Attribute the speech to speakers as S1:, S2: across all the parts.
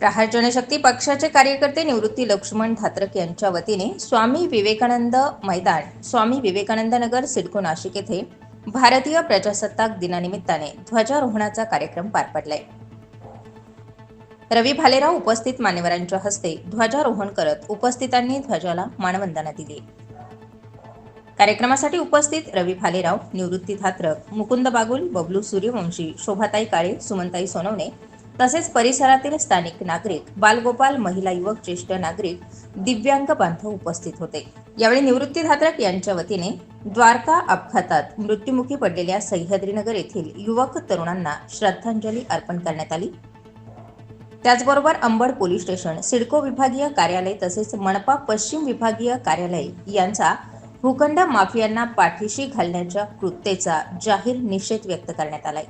S1: प्रहार जनशक्ती पक्षाचे कार्यकर्ते निवृत्ती लक्ष्मण धात्रक यांच्या वतीने स्वामी विवेकानंद मैदान स्वामी विवेकानंद नगर सिडको नाशिक येथे भारतीय प्रजासत्ताक दिनानिमित्ताने ध्वजारोहणाचा कार्यक्रम पार पडलाय. रवी भालेराव उपस्थित मान्यवरांच्या हस्ते ध्वजारोहण करत उपस्थितांनी ध्वजाला मानवंदना दिली. कार्यक्रमासाठी उपस्थित रवी भालेराव निवृत्ती धात्रक मुकुंद बागुल बबलू सूर्यवंशी शोभाताई काळे सुमनताई सोनवणे तसेच परिसरातील स्थानिक नागरिक बालगोपाल महिला युवक ज्येष्ठ नागरिक दिव्यांग बांधव उपस्थित होते. यावेळी निवृत्ती धात्रक यांच्या वतीने द्वारका अपघातात मृत्युमुखी पडलेल्या सह्याद्रीनगर येथील युवक तरुणांना श्रद्धांजली अर्पण करण्यात आली. त्याचबरोबर अंबड पोलीस स्टेशन सिडको विभागीय कार्यालय तसेच मनपा पश्चिम विभागीय कार्यालय यांचा भूखंड माफियांना पाठीशी घालण्याच्या कृत्येचा जाहीर निषेध व्यक्त करण्यात आलाय.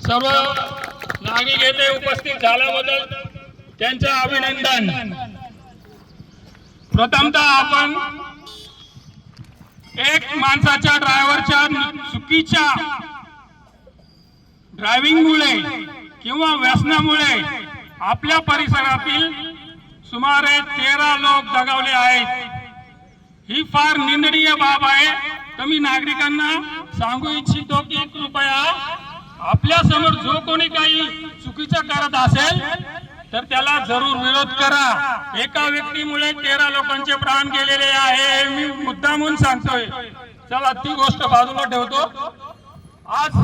S2: सर्व नागरिक येथे उपस्थित झाल्याबद्दल त्यांचं अभिनंदन. प्रथमतः आपण एक माणसाच्या ड्रायव्हरच्या चुकीच्या ड्रायव्हिंगमुळे किंवा व्यसनामुळे आपल्या परिसरातील सुमारे तेरा लोक दगावले आहेत. ही फार निंदनीय बाब आहे. तर मी नागरिकांना सांगू इच्छितो की कृपया आपल्यासमोर जो कोणी काही चुकीचं करत असेल तर त्याला जरूर विरोध करा. एका व्यक्तीमुळे तेरा लोकांचे प्राण गेलेले आहे मी मुद्दामून सांगतोय. चला ती गोष्ट बाजूला ठेवतो. आज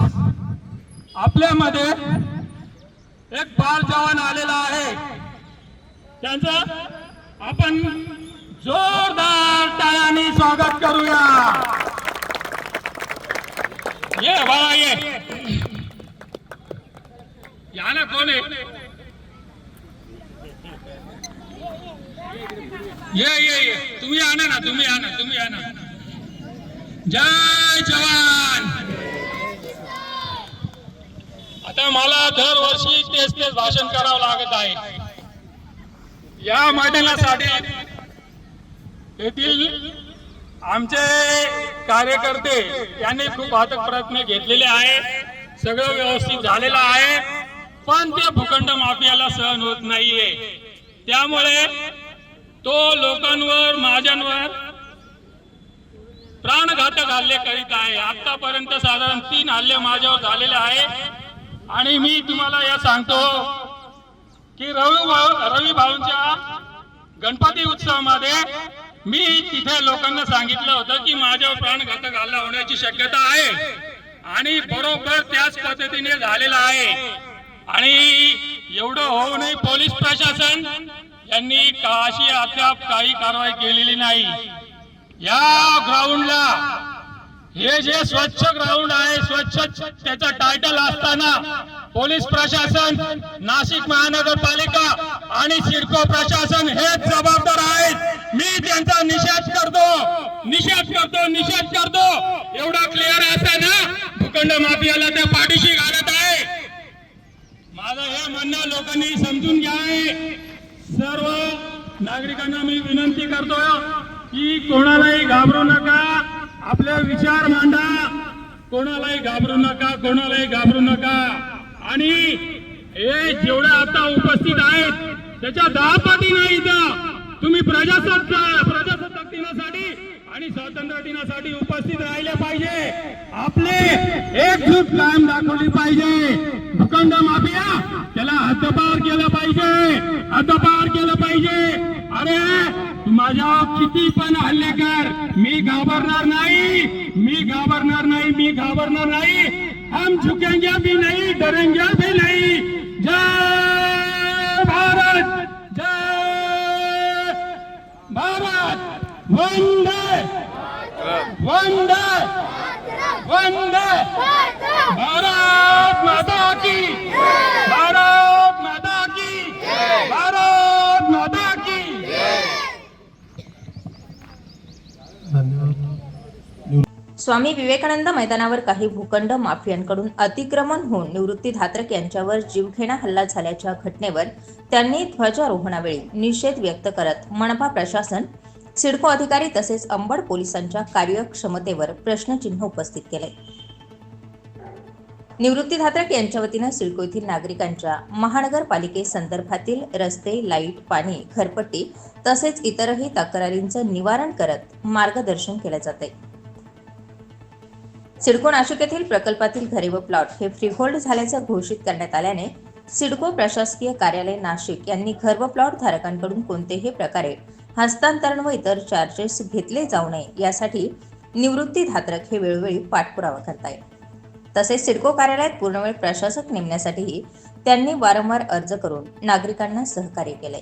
S2: आपल्यामध्ये एक बाल जवान आलेला आहे. त्यांचं आपण जोरदार टाळ्यांनी स्वागत करूया. ये बाळा ये. या ना कोण? ये ये ये. तुम्ही आणा ना तुम्ही आणा तुम्ही आणा. जय जवान. आता मला दरवर्षी तेच तेच भाषण करावं लागत आहे. या मैदानासाठी येथील आमचे कार्यकर्ते यांनी खूप हातक प्रयत्न घेतलेले आहे सगळं व्यवस्थित झालेलं आहे. पण ते भूखंड माफियाला सहन होत नाहीये. त्यामुळे तो लोकांवर माझ्यांवर प्राणघातक हल्ले करीत आहे. आतापर्यंत साधारण तीन हल्ले माझ्यावर झालेले आहे. आणि मी तुम्हाला या सांगतो की रवी भाऊ रवी भाऊंच्या गणपती उत्सवामध्ये मी तिथे लोकांना सांगितलं होतं की माझ्यावर प्राणघातक हल्ला होण्याची शक्यता आहे. आणि बरोबर त्याच पद्धतीने झालेला आहे. आणि एवढं होऊनही पोलीस प्रशासन यांनी काशी अद्याप काही कारवाई केलेली नाही. या ग्राउंडला हे जे स्वच्छ ग्राउंड आहे स्वच्छ त्याचं टायटल असताना पोलीस प्रशासन नाशिक महानगरपालिका आणि सिडको प्रशासन हेच जबाबदार आहेत. मी त्यांचा निषेध करतो. निषेध करतो निषेध करतो. एवढा क्लिअर असताना भूखंड माफियाला त्या पाठीशी घालत आहे. माझं हे म्हणणं लोकांनी समजून घ्यावे. सर्व नागरिकांना मी विनंती करतो की कोणालाही घाबरू नका. आपले विचार मांडा. कोणालाही घाबरू नका कोणालाही घाबरू नका. आणि हे जेवढे आता उपस्थित आहेत त्याच्या दहा पाठी नाही इथं. तुम्ही प्रजासत्ताक प्रजासत्ताक दिनासाठी आणि स्वातंत्र्य दिनासाठी उपस्थित राहिले पाहिजे. आपले एकजूट कायम दाखवली पाहिजे. भूखंड माफिया. त्याला हद्दपार केलं पाहिजे. हद्दपार केलं पाहिजे. अरे माझ्या किती पण हल्ले कर. मी घाबरणार नाही. मी घाबरणार नाही. मी घाबरणार नाही. हम झुकेंगे भी नाही डरेंगे भी नाही. जय भारत. जय भारत. वंदे. वंदे. वंदे. भारत माता की भारत माता की भारत माता की
S1: स्वामी विवेकानंद मैदानावर काही भूखंड माफियांकडून अतिक्रमण होऊन निवृत्ती धात्रक यांच्यावर जीवघेणा हल्ला झाल्याच्या घटनेवर त्यांनी ध्वजारोहणावेळी निषेध व्यक्त करत मनपा प्रशासन सिडको अधिकारी तसेच अंबड पोलिसांच्या कार्यक्षमतेवर प्रश्नचिन्ह उपस्थित केले. निवृत्ती धात्रक यांच्या वतीनं सिडको येथील नागरिकांच्या महानगरपालिकेसंदर्भातील रस्ते लाइट पाणी घरपट्टी तसेच इतरही तक्रारींचं निवारण करत मार्गदर्शन केलं जाते सिडको नाशिक येथील प्रकल्पातील घरे व प्लॉट हे फ्रीहोल्ड झाल्याचं घोषित करण्यात आल्याने सिडको प्रशासकीय कार्यालय नाशिक यांनी घर व प्लॉट धारकांकडून कोणतेही प्रकारे हस्तांतरण व इतर चार्जेस घेतले जाऊ नये यासाठी निवृत्ती धात्रक हे वेळोवेळी पाठपुरावा करताय तसेच सिडको कार्यालयात पूर्णवेळ प्रशासक नेमण्यासाठीही त्यांनी वारंवार अर्ज करून नागरिकांना सहकार्य केले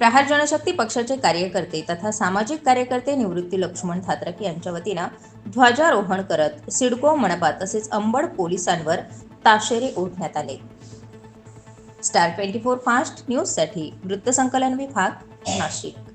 S1: प्रहार जनशक्ती पक्षाचे कार्यकर्ते तथा सामाजिक कार्यकर्ते निवृत्ती लक्ष्मण थात्रक यांच्या वतीनं ध्वजारोहण करत सिडको मनपा तसेच अंबड पोलिसांवर ताशेरे ओढण्यात आले. स्टार ट्वेंटी फोर फास्ट न्यूजसाठी वृत्तसंकलन विभाग नाशिक.